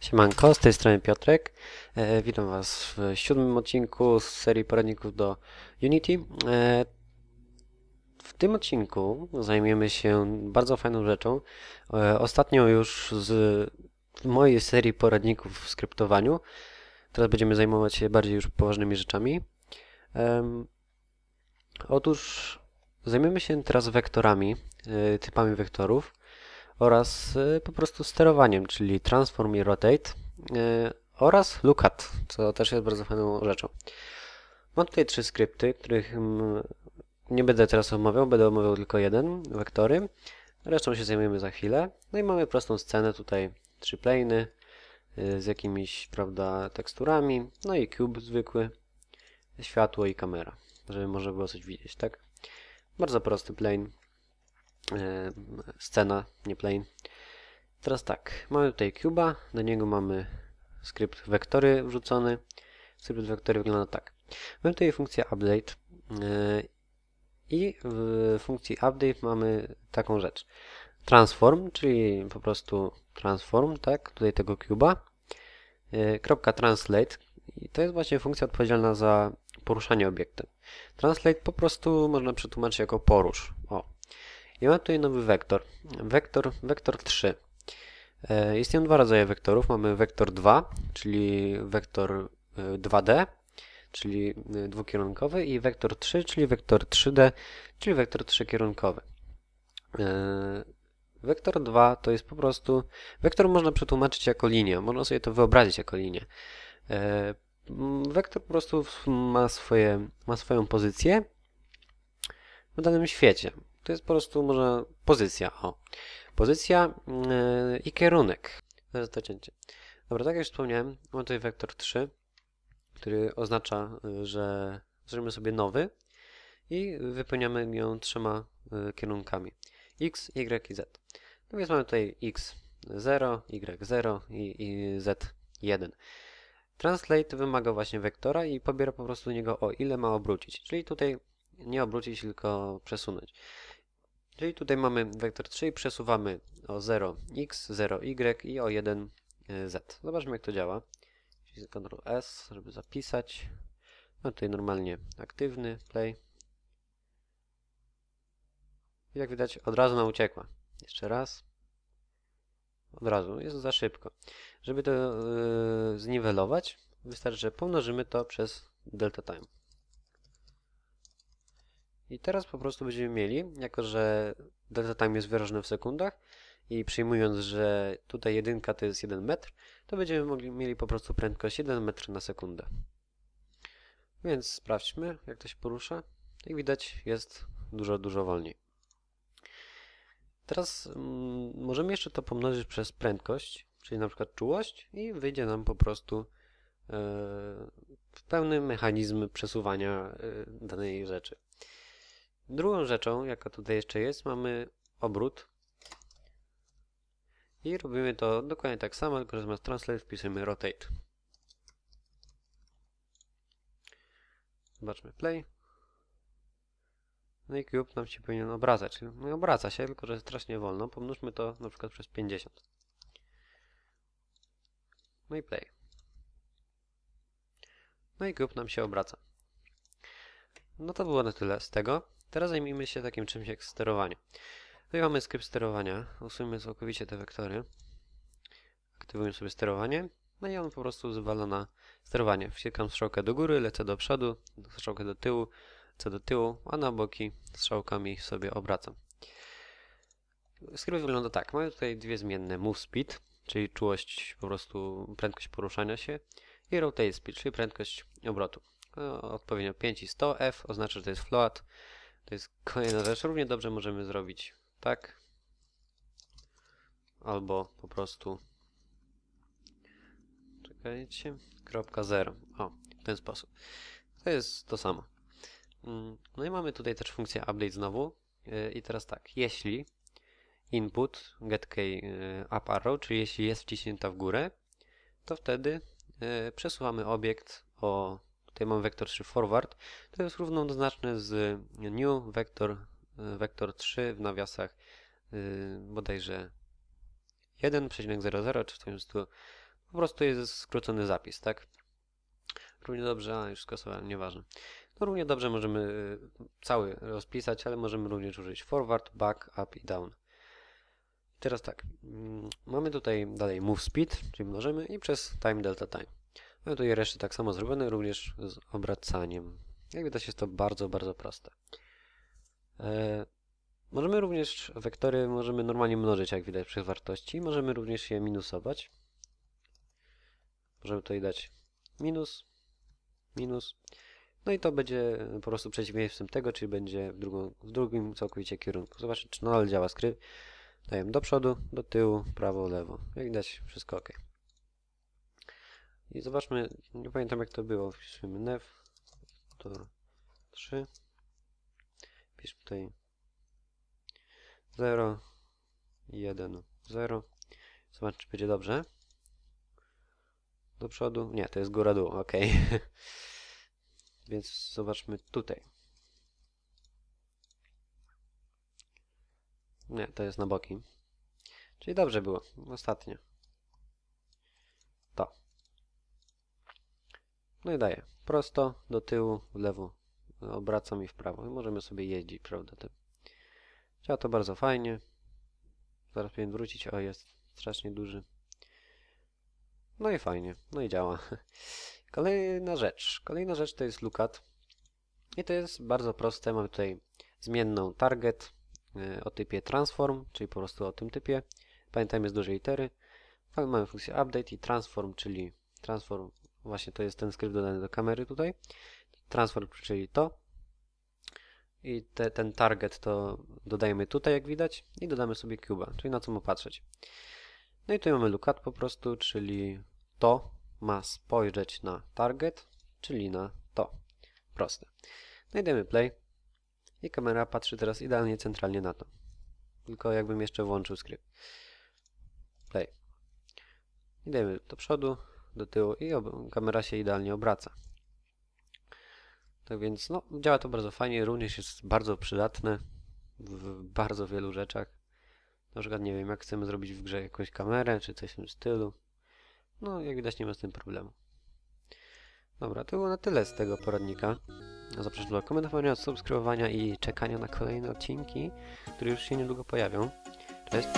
Siemanko, z tej strony Piotrek. E, witam Was w siódmym odcinku z serii poradników do Unity. E, w tym odcinku zajmiemy się bardzo fajną rzeczą. E, ostatnio już z mojej serii poradników w skryptowaniu. Teraz będziemy zajmować się bardziej już poważnymi rzeczami. Otóż zajmiemy się teraz wektorami, e, typami wektorów oraz y, po prostu sterowaniem, czyli transform i rotate y, oraz lookat, co też jest bardzo fajną rzeczą. Mam tutaj trzy skrypty, których mm, nie będę teraz omawiał, będę omawiał tylko jeden, wektory. Resztą się zajmiemy za chwilę. No i mamy prostą scenę tutaj, trzy plany z jakimiś, prawda, teksturami, no i cube zwykły, światło i kamera, żeby można było coś widzieć, tak? Bardzo prosty plane. Scena, nie plane. Teraz tak, mamy tutaj cuba, do niego mamy skrypt wektory wrzucony. Skrypt wektory wygląda tak. Mamy tutaj funkcję update e, i w funkcji update mamy taką rzecz. Transform, czyli po prostu transform, tak, tutaj tego cuba. E, kropka translate i to jest właśnie funkcja odpowiedzialna za poruszanie obiektem. Translate po prostu można przetłumaczyć jako porusz. I mamy tutaj nowy wektor. Wektor, wektor 3. E, istnieją dwa rodzaje wektorów. Mamy wektor 2, czyli wektor 2D, e, czyli e, dwukierunkowy i wektor 3, czyli wektor 3D, czyli wektor trzykierunkowy. Wektor 2 to jest po prostu... Wektor można przetłumaczyć jako linię. Można sobie to wyobrazić jako linię. Wektor po prostu ma, swoje, ma swoją pozycję w danym świecie. To jest po prostu może pozycja. O. Pozycja yy, i kierunek. Zaraz to cięcie. Dobra, tak jak już wspomniałem, mamy tutaj wektor 3, który oznacza, y, że zrobimy sobie nowy i wypełniamy ją trzema y, kierunkami. x, y i z. No więc mamy tutaj x0, y0 i, i z1. Translate wymaga właśnie wektora i pobiera po prostu niego o ile ma obrócić. Czyli tutaj nie obrócić, tylko przesunąć. Czyli tutaj mamy wektor 3 i przesuwamy o 0x, 0y i o 1z. Zobaczmy jak to działa. Ctrl S, żeby zapisać. No tutaj normalnie aktywny, play. Jak widać od razu nam uciekła. Jeszcze raz. Od razu, jest za szybko. Żeby to yy, zniwelować, wystarczy, że pomnożymy to przez delta time. I teraz po prostu będziemy mieli, jako że delta time jest wyrażone w sekundach i przyjmując, że tutaj jedynka to jest 1 metr, to będziemy mogli, mieli po prostu prędkość 1 metr na sekundę. Więc sprawdźmy, jak to się porusza. Jak widać, jest dużo, dużo wolniej. Teraz mm, możemy jeszcze to pomnożyć przez prędkość, czyli na przykład czułość i wyjdzie nam po prostu e, pełny mechanizm przesuwania e, danej rzeczy. Drugą rzeczą, jaka tutaj jeszcze jest, mamy obrót. I robimy to dokładnie tak samo, tylko że zamiast translate wpisujemy rotate. Zobaczmy play. No i cube nam się powinien obracać. No obraca się, tylko że strasznie wolno. Pomnóżmy to na przykład przez 50. No i play. No i cube nam się obraca. No to było na tyle z tego. Teraz zajmijmy się takim czymś jak sterowanie. Tutaj mamy skrypt sterowania. Usuńmy całkowicie te wektory. Aktywujemy sobie sterowanie. No i on po prostu zwala na sterowanie. Wciekam strzałkę do góry, lecę do przodu, strzałkę do tyłu, lecę do tyłu, a na boki strzałkami sobie obracam. Skrypt wygląda tak. Mamy tutaj dwie zmienne move speed, czyli czułość, po prostu prędkość poruszania się i rotate speed, czyli prędkość obrotu. Odpowiednio 5 i 100 F oznacza, że to jest float, to jest kolejna rzecz. Równie dobrze możemy zrobić tak. Albo po prostu czekajcie, kropka 0. O, w ten sposób. To jest to samo. Mm, no i mamy tutaj też funkcję update znowu. Y, I teraz tak, jeśli input getkey y, up arrow, czyli jeśli jest wciśnięta w górę, to wtedy y, przesuwamy obiekt o tutaj mam wektor 3 forward, to jest równoznaczne z new vector, vector 3 w nawiasach yy, bodajże 1,00 czy w tym stylu Po prostu jest skrócony zapis, tak? Równie dobrze, a już skasowałem, nieważne. No równie dobrze możemy y, cały rozpisać, ale możemy również użyć forward, back, up i down. Teraz tak, mm, mamy tutaj dalej move speed, czyli mnożymy i przez time delta time. Mamy tutaj resztę tak samo zrobione, również z obracaniem. Jak widać jest to bardzo, bardzo proste. E, możemy również wektory możemy normalnie mnożyć, jak widać, przez wartości. Możemy również je minusować. Możemy tutaj dać minus, minus. No i to będzie po prostu przeciwieństwem tego, czyli będzie w, drugą, w drugim całkowicie kierunku. Zobaczcie, czy nadal działa skrypt. Dajemy do przodu, do tyłu, prawo, lewo. Jak widać, wszystko ok. I zobaczmy, nie pamiętam jak to było. Wpiszmy nev, to 3. Piszmy tutaj 0, 1, 0. Zobaczmy, czy będzie dobrze. Do przodu. Nie, to jest góra-dół, ok. Więc zobaczmy tutaj. Nie, to jest na boki. Czyli dobrze było. Ostatnie. To. No i daję. Prosto, do tyłu, w lewo. Obracam i w prawo. I możemy sobie jeździć, prawda? Tym. Działa to bardzo fajnie. Zaraz powinien wrócić. O, jest strasznie duży. No i fajnie. No i działa. Kolejna rzecz. Kolejna rzecz to jest lookat. I to jest bardzo proste. Mamy tutaj zmienną target e, o typie transform, czyli po prostu o tym typie. Pamiętajmy z dużej litery. Mamy funkcję update i transform, czyli transform, właśnie to jest ten skrypt dodany do kamery tutaj. Transform, czyli to. I te, ten target to dodajemy tutaj, jak widać, i dodamy sobie cuba, czyli na co ma patrzeć. No i tutaj mamy lookat po prostu, czyli to ma spojrzeć na target, czyli na to. Proste. No i dajemy play i kamera patrzy teraz idealnie centralnie na to. Tylko jakbym jeszcze włączył skrypt. Play. I dajemy do przodu, do tyłu i kamera się idealnie obraca. Tak więc no, działa to bardzo fajnie, również jest bardzo przydatne w bardzo wielu rzeczach. Na przykład nie wiem, jak chcemy zrobić w grze jakąś kamerę, czy coś w tym stylu. No, jak widać nie ma z tym problemu. Dobra, to było na tyle z tego poradnika. Zapraszam do komentowania, subskrybowania i czekania na kolejne odcinki, które już się niedługo pojawią. Cześć!